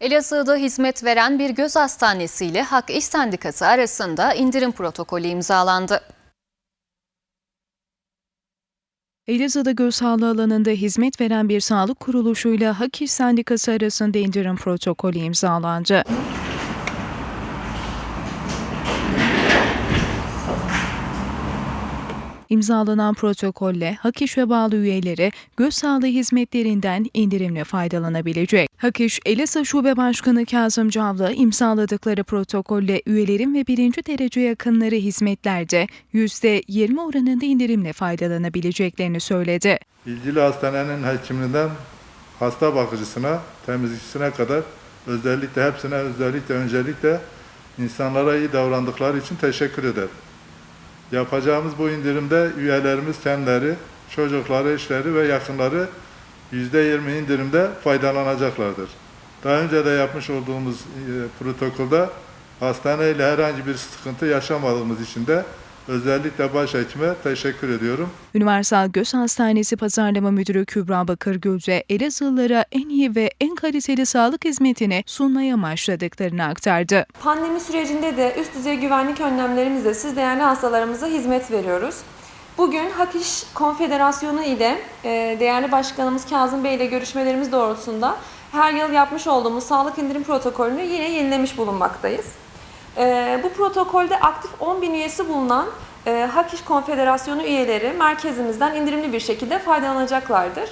Elazığ'da hizmet veren bir göz hastanesi ile Hak İş Sendikası arasında indirim protokolü imzalandı. Elazığ'da göz sağlığı alanında hizmet veren bir sağlık kuruluşuyla Hak İş Sendikası arasında indirim protokolü imzalandı. İmzalanan protokolle Hak İş'e bağlı üyeleri göz sağlığı hizmetlerinden indirimle faydalanabilecek. Hak İş, Elazığ Şube Başkanı Kazım Cavlı imzaladıkları protokolle üyelerin ve birinci derece yakınları hizmetlerde %20 oranında indirimle faydalanabileceklerini söyledi. İlgili hastanenin hekiminden hasta bakıcısına, temizlikçisine kadar özellikle hepsine özellikle öncelikle insanlara iyi davrandıkları için teşekkür ederim. Yapacağımız bu indirimde üyelerimiz kendileri, çocukları, eşleri ve yakınları %20 indirimde faydalanacaklardır. Daha önce de yapmış olduğumuz e, protokolda hastaneyle herhangi bir sıkıntı yaşamadığımız için de özellikle başhekime teşekkür ediyorum. Universal Göz Hastanesi Pazarlama Müdürü Kübra Bakırgöz'e Elazığlılara en iyi ve en kaliteli sağlık hizmetini sunmaya amaçladıklarını aktardı. Pandemi sürecinde de üst düzey güvenlik önlemlerimizle siz değerli hastalarımıza hizmet veriyoruz. Bugün Hak İş Konfederasyonu ile e, değerli başkanımız Kazım Bey ile görüşmelerimiz doğrultusunda her yıl yapmış olduğumuz sağlık indirim protokolünü yine yenilemiş bulunmaktayız. E, Bu protokolde aktif 10 bin üyesi bulunan e, Hak Konfederasyonu üyeleri merkezimizden indirimli bir şekilde faydalanacaklardır.